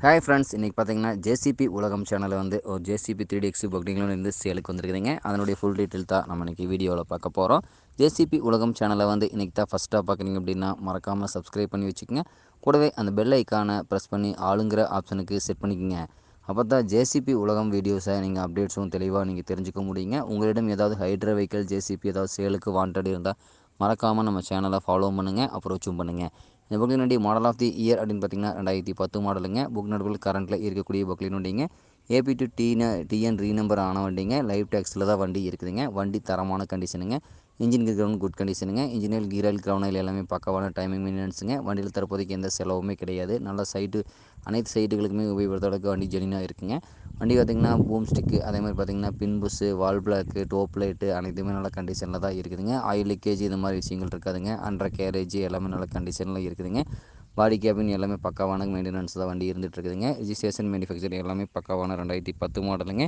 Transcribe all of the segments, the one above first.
Hi friends இன்றைக்கி பார்த்தீங்கன்னா JCB உலகம் சேனலில் வந்து ஒரு ஜேசிபி த்ரீ டி எக்ஸ் புக்கிங்லும் இருந்து சேலுக்கு வந்திருக்குதுங்க அதனுடைய ஃபுல் டீட்டெயில் தான் நம்ம இன்றைக்கி வீடியோவில் பார்க்க போகிறோம் ஜேசிபி உலகம் சேனலை வந்து இன்றைக்கி தான் ஃபஸ்ட்டாக பார்க்குறீங்க அப்படின்னா மறக்காமல் சப்ஸ்கிரைப் பண்ணி வச்சுக்கோங்க. கூடவே அந்த பெல் ஐக்கானை ப்ரெஸ் பண்ணி ஆளுங்கிற ஆப்ஷனுக்கு செட் பண்ணிக்கோங்க. அப்போ தான் ஜேசிபி உலகம் வீடியோஸை நீங்கள் அப்டேட்ஸும் தெளிவாக நீங்கள் தெரிஞ்சுக்க முடியுங்க. உங்களிடம் ஏதாவது ஹைட்ரா வெஹிக்கல் ஜேசிபி ஏதாவது சேலுக்கு வாண்டட் இருந்தால் மறக்காமல் நம்ம சேனலை ஃபாலோ பண்ணுங்கள் அப்ரோச்சும் பண்ணுங்கள் இந்த புக்லினுடைய மாடல் ஆஃப் தி இயர் அப்படின்னு பார்த்தீங்கன்னா ரெண்டாயிரத்தி பத்து மாடலுங்க புக் நடுவில் கரண்ட்டில் இருக்கக்கூடிய புக்லினுடையங்க ஏபி டு டீன டிஎன் ரீ நம்பர் ஆன வண்டிங்க. லைவ் டேக்ஸில் தான் வண்டி இருக்குதுங்க. வண்டி தரமான கண்டிஷனுங்க இன்ஜின் கிரவுண்ட் குட் கண்டிஷனுங்க இன்ஜினியல் கீரல் கிரவுண்டில் எல்லாமே பக்கவான டைமிங் மெயின்டெனன்ஸுங்க வண்டியில் தற்போதைக்கு எந்த செலவுமே கிடையாது. நல்ல சைட்டு அனைத்து சைட்டுகளுக்குமே உபயோகப்படுத்துறதுக்கு வண்டி ஜெனினாக இருக்குங்க. வண்டி பார்த்திங்கன்னா பூம் ஸ்டிக்கு அதே மாதிரி பார்த்திங்கன்னா பின்புஸு வால் பிளாக்கு டோப் லைட்டு அனைத்துமே நல்ல கண்டிஷனில் தான் இருக்குதுங்க. ஆயில் லீக்கேஜ் இந்த மாதிரி விஷயங்கள் இருக்காதுங்க. அண்டர் கேரேஜ் எல்லாமே நல்ல கண்டிஷனில் இருக்குதுங்க. பாடி கேபின் எல்லாமே பக்காவான மெயின்டெனன்ஸ் தான் வண்டி இருந்துகிட்டு இருக்குதுங்க. ரிஜிஸ்ட்ரேஷன் மேனுஃபேக்சர் எல்லாமே பக்காவான ரெண்டாயிரத்தி பத்து மாடலுங்க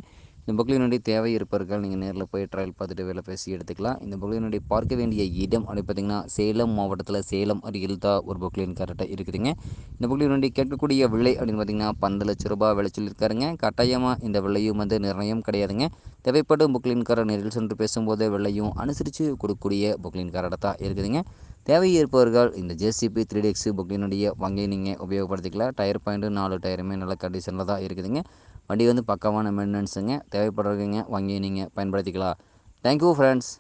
இந்த புக்லினுடைய தேவை இருப்பவர்கள் நீங்கள் நேரில் போய் ட்ரையல் பார்த்துட்டு வேலை பேசி எடுத்துக்கலாம். இந்த புக்லினுடைய பார்க்க வேண்டிய இடம் அப்படி பார்த்திங்கன்னா சேலம் மாவட்டத்தில் சேலம் அருகில் தான் ஒரு புக்லின் கரெக்டாக இருக்குதுங்க. இந்த புக்லினுடைய கேட்கக்கூடிய விலை அப்படின்னு பார்த்திங்கன்னா பந்து லட்ச ரூபாய் விலை சொல்லியிருக்காருங்க கட்டாயமாக இந்த விலையும் வந்து நிர்ணயம் கிடையாதுங்க. தேவைப்படும் புக்லின்காரர் நேரில் சென்று பேசும்போது விலையும் அனுசரித்து கொடுக்கக்கூடிய புக்லின்காரர் தான் இருக்குதுங்க. தேவை இருப்பவர்கள் இந்த ஜேசிபி த்ரீ டிஎக்ஸ் புக்லினுடைய வங்கியை நீங்கள் உபயோகப்படுத்திக்கலாம். டயர் பாயிண்ட்டு நாலு டயருமே நல்ல கண்டிஷனில் தான் இருக்குதுங்க. வண்டி வந்து பக்கமான மெயின்டெனன்ஸுங்க தேவைப்படுறவங்க வங்கியை நீங்கள் பயன்படுத்திக்கலாம். Thank you friends